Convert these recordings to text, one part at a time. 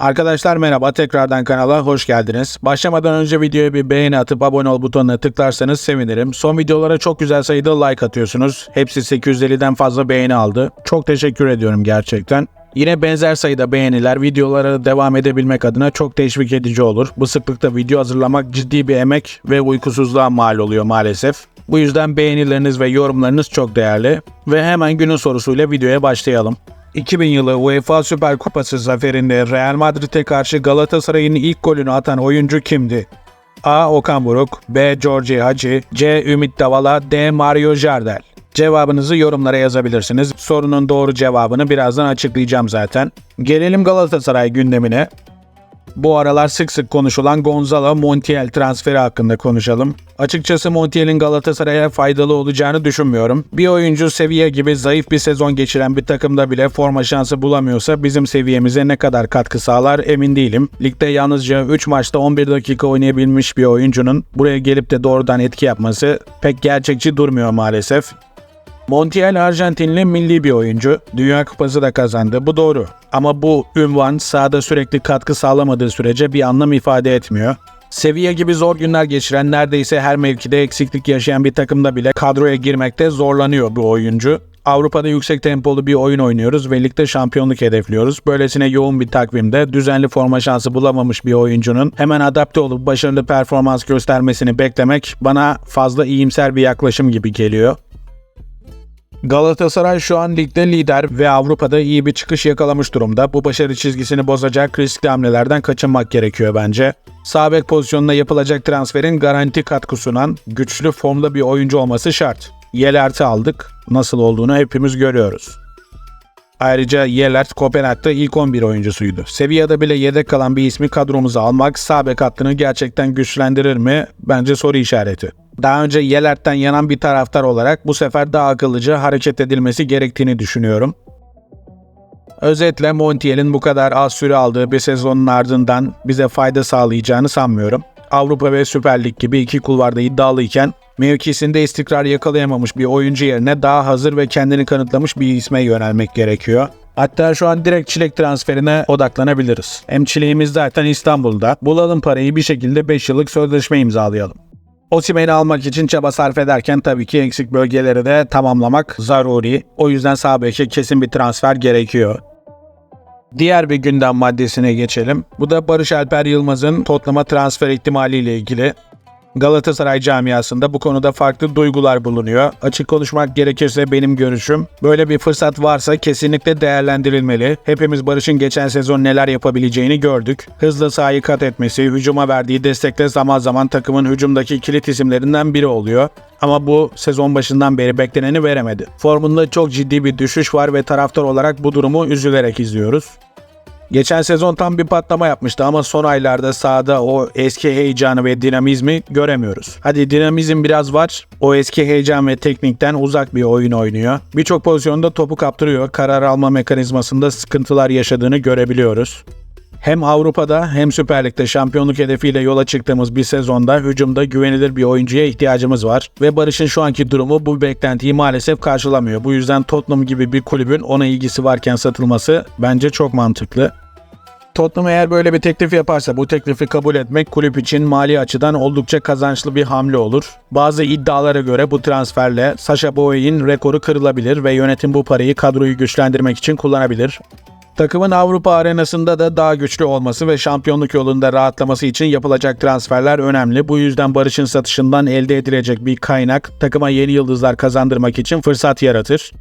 Arkadaşlar merhaba tekrardan kanala hoş geldiniz. Başlamadan önce videoya bir beğeni atıp abone ol butonuna tıklarsanız sevinirim. Son videolara çok güzel sayıda like atıyorsunuz. Hepsi 850'den fazla beğeni aldı. Çok teşekkür ediyorum gerçekten. Yine benzer sayıda beğeniler videolara devam edebilmek adına çok teşvik edici olur. Bu sıklıkta video hazırlamak ciddi bir emek ve uykusuzluğa mal oluyor maalesef. Bu yüzden beğenileriniz ve yorumlarınız çok değerli. Ve hemen günün sorusuyla videoya başlayalım. 2000 yılı UEFA Süper Kupası zaferinde Real Madrid'e karşı Galatasaray'ın ilk golünü atan oyuncu kimdi? A. Okan Buruk B. George Hacı C. Ümit Davala D. Mario Jardel Cevabınızı yorumlara yazabilirsiniz. Sorunun doğru cevabını birazdan açıklayacağım zaten. Gelelim Galatasaray gündemine. Bu aralar sık sık konuşulan Gonzalo Montiel transferi hakkında konuşalım. Açıkçası Montiel'in Galatasaray'a faydalı olacağını düşünmüyorum. Bir oyuncu Sevilla gibi zayıf bir sezon geçiren bir takımda bile forma şansı bulamıyorsa bizim seviyemize ne kadar katkı sağlar emin değilim. Ligde yalnızca 3 maçta 11 dakika oynayabilmiş bir oyuncunun buraya gelip de doğrudan etki yapması pek gerçekçi durmuyor maalesef. Montiel Arjantinli milli bir oyuncu. Dünya Kupası da kazandı. Bu doğru. Ama bu ünvan sahada sürekli katkı sağlamadığı sürece bir anlam ifade etmiyor. Sevilla gibi zor günler geçiren neredeyse her mevkide eksiklik yaşayan bir takımda bile kadroya girmekte zorlanıyor bu oyuncu. Avrupa'da yüksek tempolu bir oyun oynuyoruz ve ligde şampiyonluk hedefliyoruz. Böylesine yoğun bir takvimde düzenli forma şansı bulamamış bir oyuncunun hemen adapte olup başarılı performans göstermesini beklemek bana fazla iyimser bir yaklaşım gibi geliyor. Galatasaray şu an ligde lider ve Avrupa'da iyi bir çıkış yakalamış durumda. Bu başarı çizgisini bozacak riskli hamlelerden kaçınmak gerekiyor bence. Sağ bek pozisyonuna yapılacak transferin garanti katkı sunan güçlü formda bir oyuncu olması şart. Yelert'i aldık. Nasıl olduğunu hepimiz görüyoruz. Ayrıca Yelert Kopenhag'da ilk 11 oyuncusuydu. Sevilla'da bile yedek kalan bir ismi kadromuza almak sağ bek hattını gerçekten güçlendirir mi? Bence soru işareti. Daha önce Yelert'ten yanan bir taraftar olarak bu sefer daha akıllıca hareket edilmesi gerektiğini düşünüyorum. Özetle Montiel'in bu kadar az süre aldığı bir sezonun ardından bize fayda sağlayacağını sanmıyorum. Avrupa ve Süper Lig gibi iki kulvarda iddialıyken mevkisinde istikrar yakalayamamış bir oyuncu yerine daha hazır ve kendini kanıtlamış bir isme yönelmek gerekiyor. Hatta şu an direkt çilek transferine odaklanabiliriz. Hem çileğimiz zaten İstanbul'da. Bulalım parayı bir şekilde 5 yıllık sözleşme imzalayalım. Osimhen'i almak için çaba sarf ederken tabii ki eksik bölgeleri de tamamlamak zaruri. O yüzden sağ beke kesin bir transfer gerekiyor. Diğer bir gündem maddesine geçelim. Bu da Barış Alper Yılmaz'ın Tottenham'a transfer ihtimaliyle ilgili. Galatasaray camiasında bu konuda farklı duygular bulunuyor. Açık konuşmak gerekirse benim görüşüm böyle bir fırsat varsa kesinlikle değerlendirilmeli. Hepimiz Barış'ın geçen sezon neler yapabileceğini gördük. Hızlı sahayı kat etmesi, hücuma verdiği destekle zaman zaman takımın hücumdaki kilit isimlerinden biri oluyor. Ama bu sezon başından beri bekleneni veremedi. Formunda çok ciddi bir düşüş var ve taraftar olarak bu durumu üzülerek izliyoruz. Geçen sezon tam bir patlama yapmıştı ama son aylarda sahada o eski heyecanı ve dinamizmi göremiyoruz. Hadi dinamizm biraz var. O eski heyecan ve teknikten uzak bir oyun oynuyor. Birçok pozisyonda topu kaptırıyor. Karar alma mekanizmasında sıkıntılar yaşadığını görebiliyoruz. Hem Avrupa'da hem Süper Lig'de şampiyonluk hedefiyle yola çıktığımız bir sezonda hücumda güvenilir bir oyuncuya ihtiyacımız var. Ve Barış'ın şu anki durumu bu beklentiyi maalesef karşılamıyor. Bu yüzden Tottenham gibi bir kulübün ona ilgisi varken satılması bence çok mantıklı. Tottenham eğer böyle bir teklif yaparsa bu teklifi kabul etmek kulüp için mali açıdan oldukça kazançlı bir hamle olur. Bazı iddialara göre bu transferle Sasha Boye'in rekoru kırılabilir ve yönetim bu parayı kadroyu güçlendirmek için kullanabilir. Takımın Avrupa arenasında da daha güçlü olması ve şampiyonluk yolunda rahatlaması için yapılacak transferler önemli. Bu yüzden Barış'ın satışından elde edilecek bir kaynak takıma yeni yıldızlar kazandırmak için fırsat yaratır.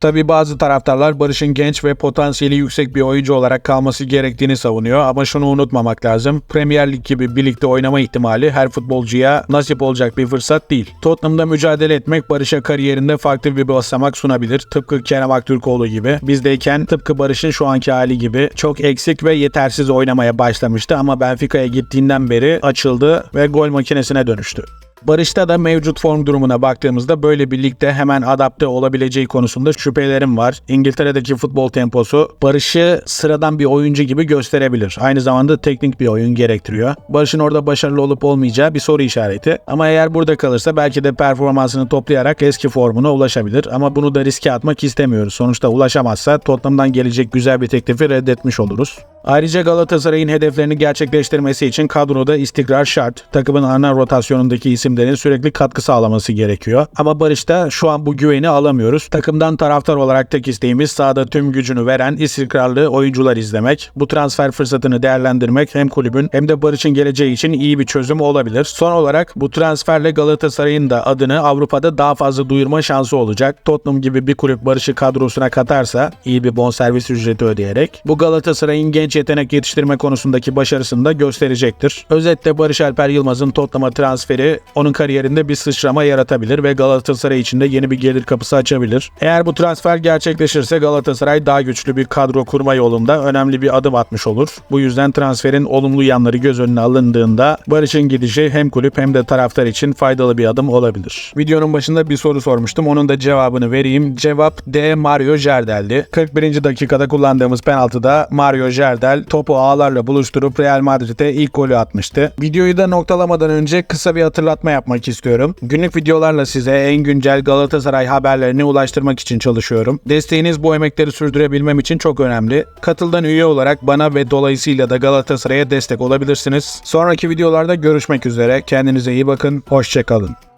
Tabi bazı taraftarlar Barış'ın genç ve potansiyeli yüksek bir oyuncu olarak kalması gerektiğini savunuyor ama şunu unutmamak lazım. Premier Lig gibi birlikte oynama ihtimali her futbolcuya nasip olacak bir fırsat değil. Tottenham'da mücadele etmek Barış'a kariyerinde farklı bir basamak sunabilir. Tıpkı Kerem Aktürkoğlu gibi. Bizdeyken tıpkı Barış'ın şu anki hali gibi çok eksik ve yetersiz oynamaya başlamıştı ama Benfica'ya gittiğinden beri açıldı ve gol makinesine dönüştü. Barış'ta da mevcut form durumuna baktığımızda böyle bir ligde hemen adapte olabileceği konusunda şüphelerim var. İngiltere'deki futbol temposu Barış'ı sıradan bir oyuncu gibi gösterebilir. Aynı zamanda teknik bir oyun gerektiriyor. Barış'ın orada başarılı olup olmayacağı bir soru işareti. Ama eğer burada kalırsa belki de performansını toplayarak eski formuna ulaşabilir. Ama bunu da riske atmak istemiyoruz. Sonuçta ulaşamazsa Tottenham'dan gelecek güzel bir teklifi reddetmiş oluruz. Ayrıca Galatasaray'ın hedeflerini gerçekleştirmesi için kadroda istikrar şart. Takımın ana rotasyonundaki isimlerin sürekli katkı sağlaması gerekiyor. Ama Barış'ta şu an bu güveni alamıyoruz. Takımdan taraftar olarak tek isteğimiz sahada tüm gücünü veren istikrarlı oyuncular izlemek. Bu transfer fırsatını değerlendirmek hem kulübün hem de Barış'ın geleceği için iyi bir çözüm olabilir. Son olarak bu transferle Galatasaray'ın da adını Avrupa'da daha fazla duyurma şansı olacak. Tottenham gibi bir kulüp Barış'ı kadrosuna katarsa iyi bir bonservis ücreti ödeyerek bu Galatasaray'ın genç yetenek yetiştirme konusundaki başarısını da gösterecektir. Özetle Barış Alper Yılmaz'ın Tottenham'a transferi onun kariyerinde bir sıçrama yaratabilir ve Galatasaray için de yeni bir gelir kapısı açabilir. Eğer bu transfer gerçekleşirse Galatasaray daha güçlü bir kadro kurma yolunda önemli bir adım atmış olur. Bu yüzden transferin olumlu yanları göz önüne alındığında Barış'ın gidişi hem kulüp hem de taraftar için faydalı bir adım olabilir. Videonun başında bir soru sormuştum. Onun da cevabını vereyim. Cevap D. Mario Jardel'di. 41. dakikada kullandığımız penaltıda Mario Jardel topu ağlarla buluşturup Real Madrid'e ilk golü atmıştı. Videoyu da noktalamadan önce kısa bir hatırlatma yapmak istiyorum. Günlük videolarla size en güncel Galatasaray haberlerini ulaştırmak için çalışıyorum. Desteğiniz bu emekleri sürdürebilmem için çok önemli. Katıldan üye olarak bana ve dolayısıyla da Galatasaray'a destek olabilirsiniz. Sonraki videolarda görüşmek üzere. Kendinize iyi bakın. Hoşçakalın.